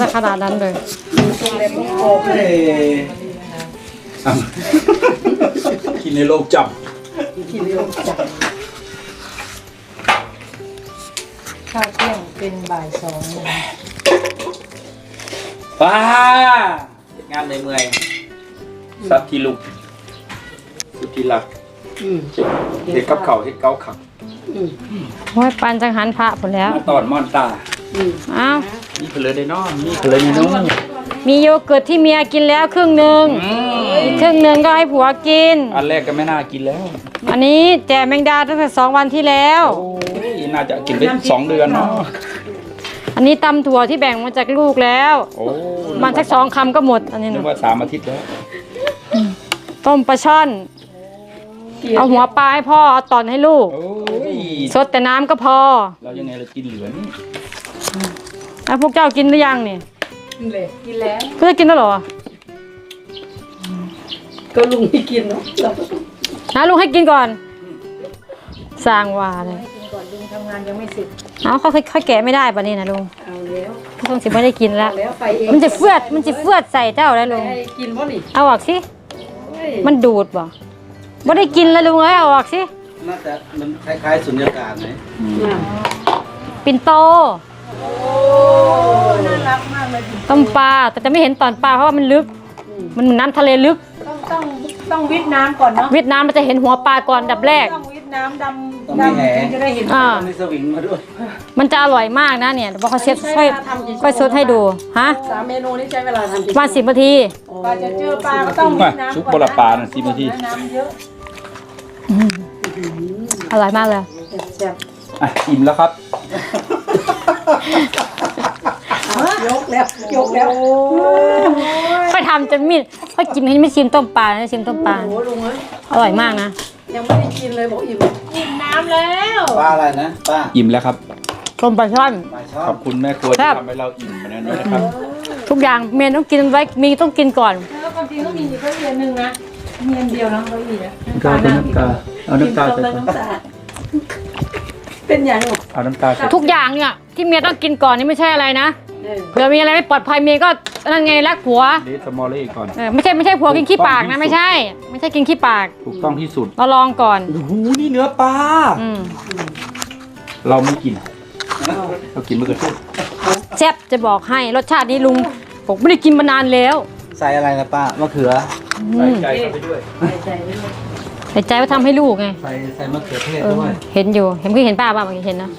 ซะขนาดนั้นเลยเฮ้ยอะกินในโลกจับ ข้าวเที่ยงเป็นบ่ายสองนะคะว้างานในเมื่อยสัตว์ที่ลุกสุดที่รักเด็กกับเขาเฮ็ดเกาขับโอ้ยปันจังหันพระผลแล้ว มาตอนม่อนตา อ้าวนี่เพลินได้นอนนี่เพลินในนู้นมีโยเกิร์ตที่เมียกินแล้วครึ่งหนึ่งอืมอีกครึ่งหนึ่งก็ให้ผัวกิน อันแรกก็ไม่น่ากินแล้ว อันนี้แจกแมงดาตั้งแต่สองวันที่แล้วโอ้ยน่าจะกินไปสองเดือนเนาะอันนี้ตำถั่วที่แบ่งมาจากลูกแล้วโอ้มันสักสองคำก็หมดอันนี้นึกนะว่าสามอาทิตย์แล้วต้มปลาช่อนเอาหัวปลาให้พ่อเอาตอนให้ลูกโอ้ยสดแต่น้ำก็พอ เรายังไงเรากินเหลือนี่ แล้วพวกเจ้ากินหรือยังนี่กินเลยกินแล้วเพื่อกินแล้วเหรอก็ลุงไม่กินเนาะเราก็ต้องนะลุงให้กินก่อน สร้างวาเลยให้กินก่อนลุงทำงานยังไม่เสร็จเอาเขาค่อยๆแกะไม่ได้ปะนี่นะลุงเอาแล้วเขาต้องสิไม่ได้กินแล้วเอาแล้วไปเองมันจะเฟือดมันจะเฟือดใส่เจ้าแล้วลุง ให้กินวะนี่เอาออกสิเฮ้ยมันดูดบ่ไม่ได้กินแล้วลุงเอ้ยเอาออกสิ น่าจะมันคล้ายๆสุญญากาศไหมน่ะปิ่นโตโอ้ น่ารักมากเลยต้มปลาแต่จะไม่เห็นตอนปลาเพราะว่ามันลึก มันเหมือนน้ำทะเลลึก ต้องต้องต้องวิทน้ำก่อนเนาะเวียดนามมันจะเห็นหัวปลาก่อนอันดับแรก ต้องวิทน้ำดำดำถึงจะได้เห็น อ่า มีสวิงมาด้วย มันจะอร่อยมากนะเนี่ยเดี๋ยวพอเขาเชฟใช้ค่อยเวลาทำกี่ชั่วโมงค่อยซดให้ดูฮะสามเมนูนี้ใช้เวลาทำกี่ประมาณสิบนาทีปลาจะเจอปลาก็ต้องวิมาทน้ำซุปก่อนบะละปลาน่ะสิบนาที น้ำเยอะอร่อยมากเลย แซ่บอะอิ่มแล้วครับ ยกแล้วยกแล้วโอ้ค่อยทำจนมีดค่อยกินให้ไม่ชิมต้มปลานะชิมต้มปลาโหลุงเอ้ยอร่อยมากนะ ยังไม่ได้กินเลยบอกอิ่มอิ่มน้ำแล้วป้าอะไรนะป้าอิ่มแล้วครับต้มปลาช่อน ปลาช่อขอนบคุณแม่ครัวครัที่บทำให้เราอิ่มขนาดนี้นะครับ ทุกอย่างเมนต้องกินไว้มีต้องกินก่อน แล้วความจริงก็มีอยู่แค่เรียนหนึ่งนะมีอันเดียวนะเขาอีกนะก็เป็นน้ำตาเอาน้ำตากิใส่นก่อนน้ำตาเป็นอย่างหรอเอาน้ำตาใส่ทุกอย่างเนี่ย ที่เมียต้องกินก่อนนี่ไม่ใช่อะไรนะเออเผื่อมีอะไรไม่ปลอดภัยเมียก็นั่นไงรักผัวเดสมอลเล่ก่อน เออไม่ใช่ไม่ใช่ผัวกินขี้ปากนะไม่ใช่ ไม่ใช่กินขี้ปาก ถูกต้องที่สุด เราลองก่อนโอ้โหนี่เนื้อปลา อืมเราไม่กิน เรากินมะเขือเทศแซ่บจะบอกให้รสชาตินี้ลุงผมไม่ได้กินมานานแล้ว ใส่อะไรนะป้ามะเขือใส่ใจเข้าไปด้วยใส่ใจไว้เลยใส่ใจว่าทำให้ลูกไง ใส่ใส่มะเขือเทศเออด้วย เห็นอยู่ เห็นเพิ่งเห็นป้าบ้างเมื่อกี้เห็นนะ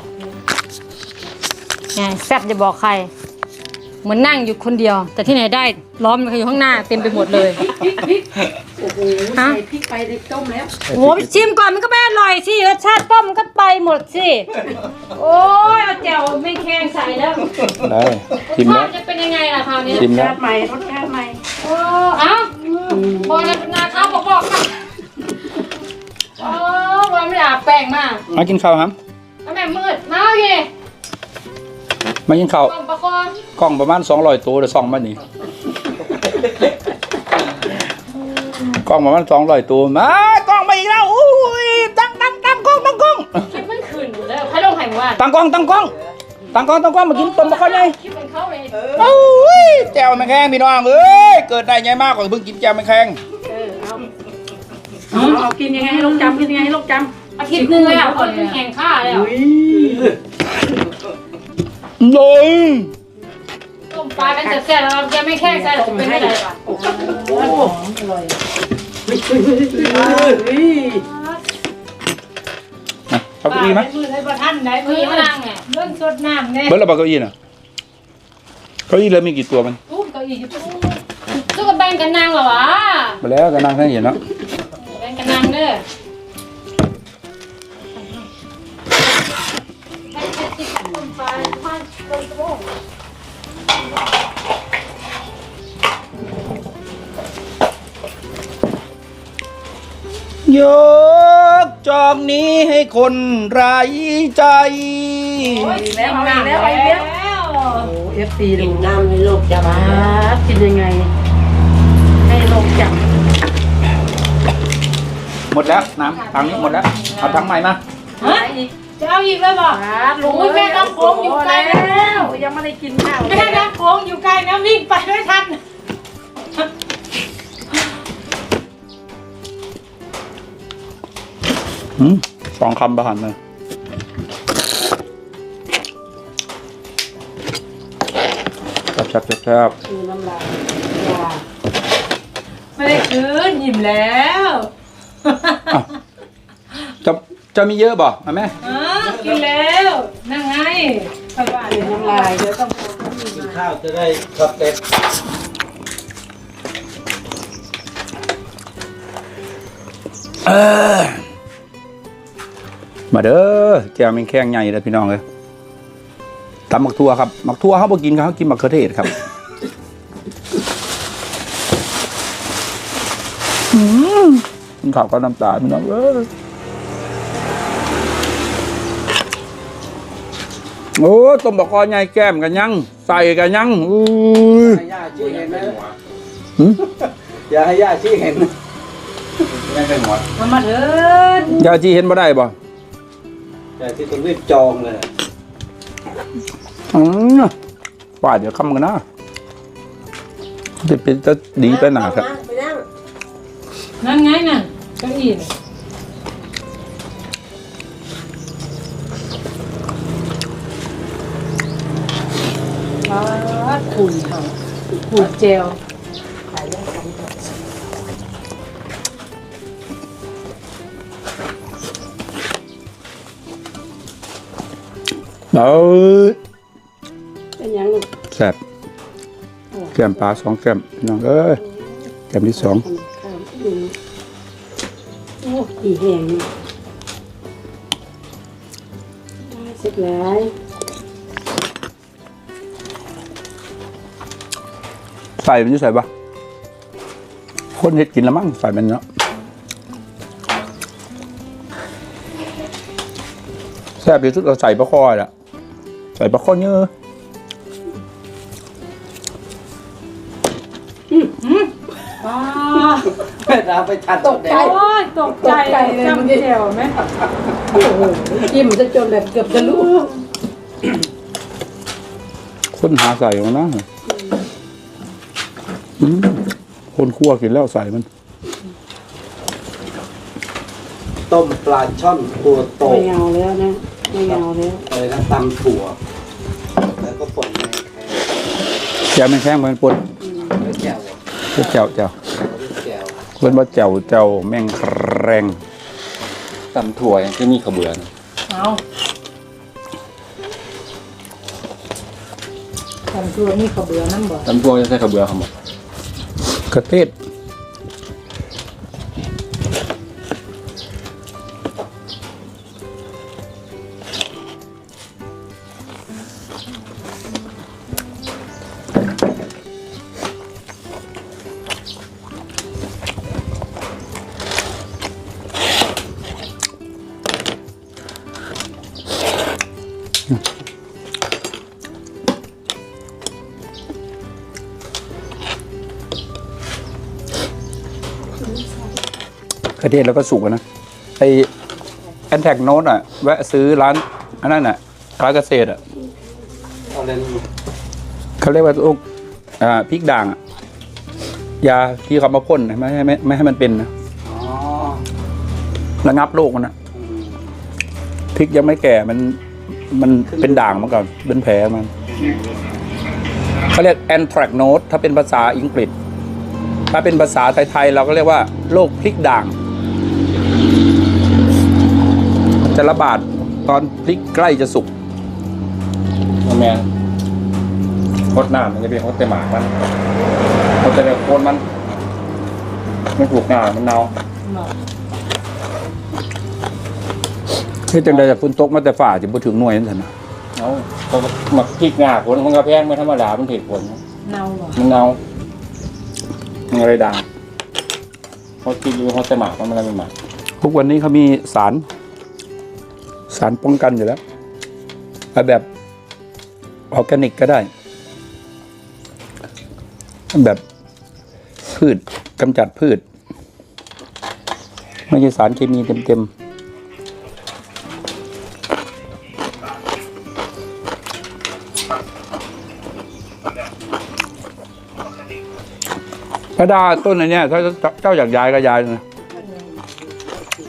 ไงแซ่บจะบอกใคร เหมือนนั่งอยู่คนเดียว แต่ที่ไหนได้ล้อมมันอยู่ข้างหน้าเต็มไปหมดเลยโอ้โหฮะ ใส่พริกไปในต้มแล้ว โอ้ไปชิมก่อนมันก็ไม่อร่อยสิรสชาติต้มมันก็ไปหมดสิ โอ้ยเอาแจ่วไม่แข็งใส่แล้วได้ชิมรสแล้ชาวติจะเป็นยังไงล่ะคราวนี้ชิมรสแล้วชาติใหม่รสชาติใหม่โอ้เอ้าพอแล้วนาข้าวบอกบอกค่ะโอ้วันไม่ได้อาบแป้งมากมากินข้าวครับแล้วแม่มืดมาโอเค มากินข้าวกล่องประคองกล่องประมาณ200ตัวเดี๋ยวส่องมานี่กล่องประมาณ200ตัวมากล่องมาอีกแล้วอุ้ยตั้งตั้งตั้งกล้องตั้งกล้องคลิปมันขึ้นอยู่แล้วใครลงไข่หมูอะตั้งกล้องตั้งกล้องตั้งกล้องตั้งกล้องมากินต้มบะข้าวใหญ่คลิปมันเข้าเลยโอ้ยแจ่วแมงแคงพี่น้องเอ้ยเกิดได้ไงมากกว่าเพิ่งกินแจ่วแมงแคงเออเอาเอาเอากินยังไงให้ลูกจำกินยังไงให้ลูกจำอาทิตย์หนึงเลยอะคนแข่งข้าแล้วเลยต้มปลาเป็นแซ่บๆแล้วแกไม่แค่ใส่หรอกเป็นไม่ได้ป่ะโอ้โหอร่อยเฮ้ยเฮ้ยเฮ้ยเฮ้ยอะเอาเก้าอี้ไหมมือให้ประทันไหนมือมานั่งไงเรื่องสดน้ำเนี่ยเบิร์ดเราบอกเก้าอี้น่ะเก้าอี้เลยมีกี่ตัวมันตู้เก้าอี้อยู่ตู้ตู้กับแบ่งกันนั่งเหรอวะมาแล้วก็นั่งให้เห็นเนาะแบ่งกันนั่งเด้อ ยกจองนี้ให้คนไร้ใจ แล้วเอาอีกแล้วเอาอีกแล้วโอ้เอฟซีดูน้ำให้ลูกจำมากินยังไง ให้ลูกจหมดแล้วน้ำถังนี้หมดแล้ว เอาถังใหม่มาำฮะอีก จะเอาอีกแล้วบ่ลุงโอ้ยแม่น้ำโขงอยู่ไกลนะแล้ว ยังไม่ได้กินข้าวแม่น้ำโขงอยู่ไกลนะวิ่งไปไม่ทันหืมสองคำประหันเลยแซ่บแซ่บแซ่บแซ่บคือน้ำลายยาไม่ได้คืนยิ้มแล้วอะจะจะมีเยอะบ่อะแม่อ๋อ กินแล้วนั่งไงไปบ้านคือน้ำลายเดี๋ยวต้องกินข้าวจะได้ช็อตเด็ดเออมาเด้อแกวแมงแข้งใหญ่เลยพี่น้องเลยตำหมักทั่วครับหมักทั่วเขาบอกินเขากินมักเขือเทศครับอืมกินข้าวก็น้ำตาลพี่น้องเอ้ย โอ้ต้มบกคอใหญ่แก้มกันยัง ใส่กันยังอุ้ยให้ย่าชี้เห็นนะหืมอย่าให้ย่าชี้เห็นนะยังเป็นหัวมามาเถิดยาจีเห็นบ่ได้บ่แต่ที่ต้องรีบจองเลยอืมว่าเดี๋ยวคำกันนะจะเป็นจะดีไปหนาครับ ไปนั่งนั่นไงน่ะเก้าอี้น่ะ วัดขุ่นเขาขุ่นเจลเอ้ยเป็นยังลูกแซ่บแก้มปลาสองแก้มพี่น้องเอ้ยแก้มที่สองข้าวอืมโอ้อีแหงนี่ได้เสร็จแล้ว ใส่มันจะใส่ปะคนเห็ดกินละมั้งใส่มันเนาะแซ่บที่สุดเราใส่ปลาคอยละใส่ปลาคอเยอะอ๋อเวลาไปทันตกแดดโอ้ยตกใจจำเจียวไหมโอ้โหจิ้มจะจนแบบเกือบจะรู้คนหาใส่ของนะ อืมคนคั่วกินแล้วใส่มัน ต้มปลาช่อนตัวโตไม่เอาแล้วนะ ไม่เอาแล้วอะไรนะตำถั่ว แล้วก็ป่นในแครแก้วไม่แข้งมันปนแล้วแจ่วเจ้าเจ้าแจ่วเพื่อนว่าเจ้าเจ้าแม่งแครงตำถั่วอย่างที่นี่เขาเบื่อนะเอาทำตัวนี่เขาเบื่อนั่นบ่ตำถั่วจะใช้เขาเบื่อเขาหมด กระเทศ เทศแล้วก็สุกนะไอแอนแทกโนตอะ แวะซื้อร้านอันนั้นอะร้านเกษตรอะเขาเรียกว่าลูกอ่าพริกด่างอะยาที่เขามาพ่นนะไม่ให้ไม่ไม่ให้มันเป็นนะอ๋อระงับโรคมันนะอืมพริกยังไม่แก่มัน มันเป็นด่างมาก่อนเป็นแผลมันเขาเรียกแอนแทรกโนตถ้าเป็นภาษาอังกฤษ ถ้าเป็นภาษาไทยๆเราก็เรียกว่าโรคพริกด่าง จะระบาดตอนพริกใกล้จะสุกแมนโคตรน้ำมันจะเป็นโคตรเตหมากมันโคตรเตโคนมันมันถูกหน้ามันเนาที่จังใดจากฝนตกมาแต่ฝ่าจะบ่ถึงหน่วยนั่นเถอะนะเอาเขาหมักพริกหน้าผลมันกระแพงไม่ธรรมดามันเผ็ดผลเน่าบ่มันเนามันอะไรดังเขาคิดอยู่เขาเตหมากมันอะไรไม่หมากทุกวันนี้เขามีสาร สารป้องกันอยู่แล้วเอาแบบออร์แกนิกก็ได้ แบบพืชกำจัดพืช ไม่ใช่สารเคมีเต็มๆพระดาต้นอันเนี้ยถ้าเจ้าอยากย้ายก็ย้ายนะ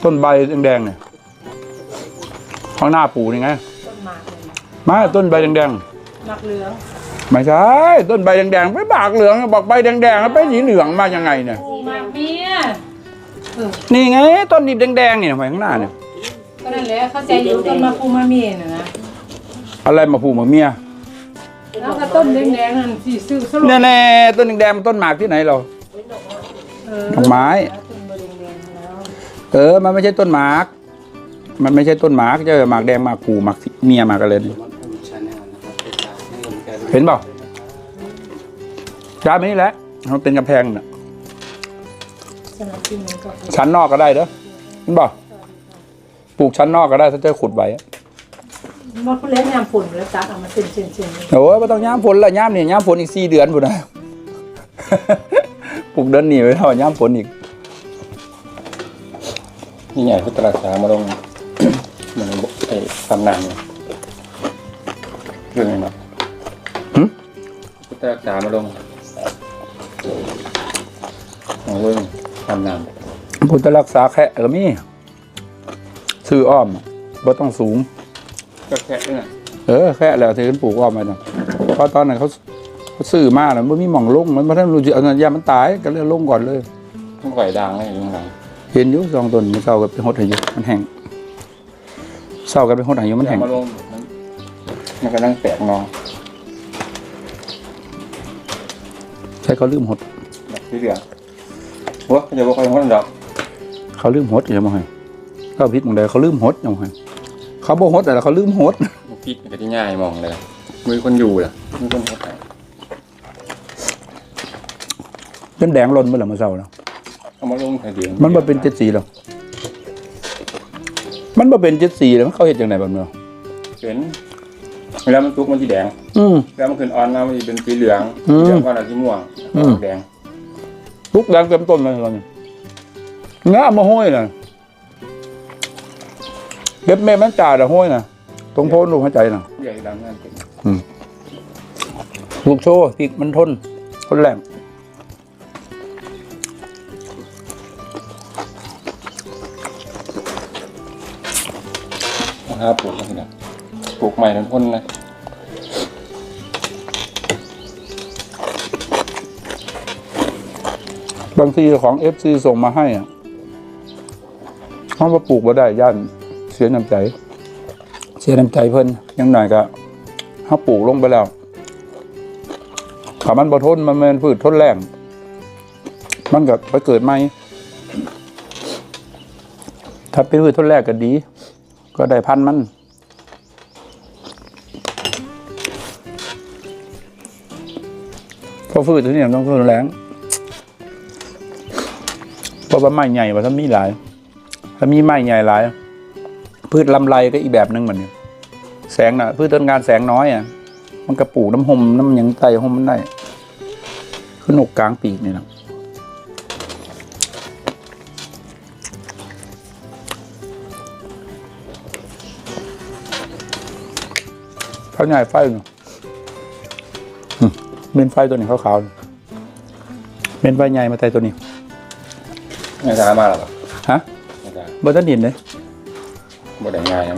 ต้นใบแดงๆเนี่ย ข้างหน้าปู่นี่ไงต้นหมากเลยมาต้นใบแดงหมากเหลืองๆไม่ใช่ต้นใบแดงๆไม่บากเหลืองบอกใบแดงๆแล้วเป็นสีเหลืองมายังไงเนี่ยโอ้หมากเมียนี่ไง ต้นนีบแดงๆเนี่ยไว้ข้างหน้าเนี่ย ก็นั่นแหละเข้าใจอยู่ต้นมะปูมะเมียน่ะนะอะไรมาผูกมาเมียแล้วก็ต้นแดงๆนั่นสีซื้อสรุปแน่ๆต้นแดงๆมันต้นหมากที่ไหนเราเออดอกไม้ ต้นแดงๆแล้ว เออ มันไม่ใช่ต้นหมาก มันไม่ใช่ต้นหมากจะหมากแดงหมากผูหมากเมียหมากอะไรนี่มันทำชาแนลนะครับไปตามให้กำลังใจเห็นเปล่าย้ายไปนี่แหละมันเป็นกำแพงน่ะสำหรับที่นี้ก็ชั้นนอกก็ได้เด้อเห็นเปล่าปลูกชั้นนอกก็ได้ถ้าจะขุดไว้อะมาเล่นยามฝนแล้วตัดเอามาเส้นๆๆเลยโอ้ยไม่ต้องย้ำฝนละย้ำนี่ย้ำฝนอีกสี่เดือนพุ่นนะปลูกเดือนหนีไปเท่าย้ำฝนอีก นี่ใหญ่พุทธรักษามาลงเหมือนไอ้ ตำนานเนี่ยเรื่องอะไรนะหึ พุทธรักษามาลงของเรื่องตำนานพุทธรักษาแค่ก็มีซื้ออ้อมบ่ต้องสูง ก็แค่เนี่ยเออแค่แล้วที่ขึ้นปลูกอ้อมไปนะเพราะตอนนั้นเขาเขาซื้อมาแล้วมันมีหม่องลงมันไม่ได้รู้จักอันนั้นยามันตายก็เลยลงก่อนเลย ต้องก่อยด่างเลยอยู่ข้างหลังเห็นอยู่สองต้นมันเศร้ากันเป็นหดอายุมันแห้งเศร้ากันเป็นหดอายุมันอแห้ย่างมาลงมันมันก็นั่งแปลกงอใช่เขาลืมหดแบบที่เหลือหัวจะบอกใครหัวหรอกเขาลืมหดอย่างไรเขาพิษมึงใดเขาลืมหดอย่างไรเขาบอกหดแต่ละเขาลืมหดมันพลิกมันก็ที่ง่ายมองเลยมือคนอยู่ล่ะมือคนหัวไหนจนแดงล้นเมื่อไหร่มาเศร้าแล้วเอามาลงใส่เดียงมันมาเป็นเจ็ดสีแล้ว มันมาเป็นเจ็ดสีแล้วมันเขาเห็นอย่างไรแบบนี้เห็นเวลามันตุกมันสีแดง อืม แล้วมันขึ้นออนมามันจะเป็นสีเหลืองอืมเหลืองก่อนแล้วสีม่วงอืม แดงทุกแดงเต็มต้นเลยตอนนี้งามาห้อยน่ะเล็บแม่มันจ่าแต่ห้อยน่ะตรงโพนลูกหัวใจน่ะใหญ่ดำนั่นเป็นลูกโชว์พริกมันทนทนแรง นะครับปลูกมาทีละปลูกใหม่ทั้งคนนะบางทีของเอฟซีส่งมาให้อะเขามาปลูกมาได้ย่านเสียน้ำใจ เสียน้ำใจเพิ่นยังหน่อยก็เขาปลูกลงไปแล้วถ้ามันบ่ทนมันเป็นพืชทนแรงมันก็ไปเกิดใหม่ถ้าเป็นพืชทนแรงก็ดี ก็ได้พันมันพราะพืชที่นี่ต้องทนแรงเพราะว่าไม้ใหญ่ว่าถ้ามีหลาย ถ้ามีไม้ใหญ่หลาย พืชลำไรก็อีกแบบหนึงเหมือนกันแสงน่ะ พืชต้นงานแสงน้อยอะ มันกระปูกน้ำหมน้ำยังไตหมมันได้ขึ้นนกกลางปีกนี่นะ ขาใหญ่ไฟเนาะอืมเมนไฟตัวนี้ขาวๆนี่เมนไฟใหญ่มาไตตัวนี้ไม่ช้ามาหรอกฮะไม่ช้าบ่ทันเห็นเลยบ่ได้ง่ายนะ